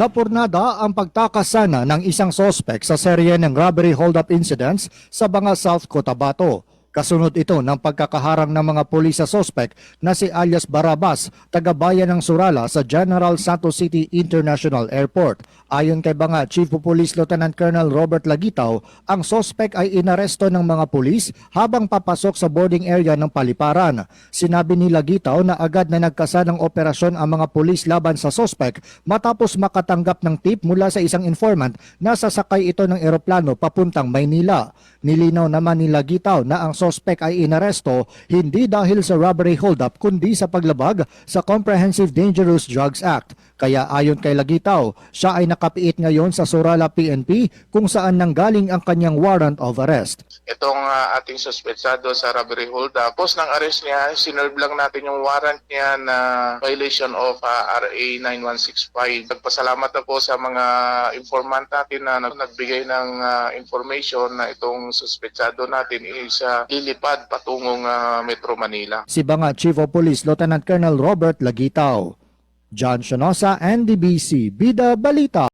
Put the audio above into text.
Napurnada ang pagtakasana ng isang sospek sa serye ng robbery hold-up incidents sa Banga South Cotabato. Kasunod ito ng pagkakaharang ng mga pulis sa sospek na si alias Barabas, taga-bayan ng Surala sa General Santos City International Airport. Ayon kay Banga Chief of Police Lieutenant Colonel Robert Lagitaw, ang sospek ay inaresto ng mga pulis habang papasok sa boarding area ng paliparan. Sinabi ni Lagitaw na agad na nagkasa ng operasyon ang mga pulis laban sa sospek matapos makatanggap ng tip mula sa isang informant na sasakay ito ng eroplano papuntang Maynila. Nilinaw naman ni Lagitaw na ang sospek ay inaresto hindi dahil sa robbery holdup kundi sa paglabag sa Comprehensive Dangerous Drugs Act. Kaya ayon kay Lagitaw, siya ay nakapiit ngayon sa Surala PNP kung saan nanggaling ang kanyang warrant of arrest. itong ah, ating suspetsado sa robbery hold up. Post ng arrest niya, sinerve lang natin yung warrant niya na violation of ah, RA 9165. Nagpasalamat ako sa mga informant natin na nag- nagbigay ng ah, information na itong suspetsado natin is ah, lilipad patungong ah, Metro Manila. Si Banga Chief of Police Lieutenant Colonel Robert Lagitaw. John Shonosa, NDBC, Bida Balita.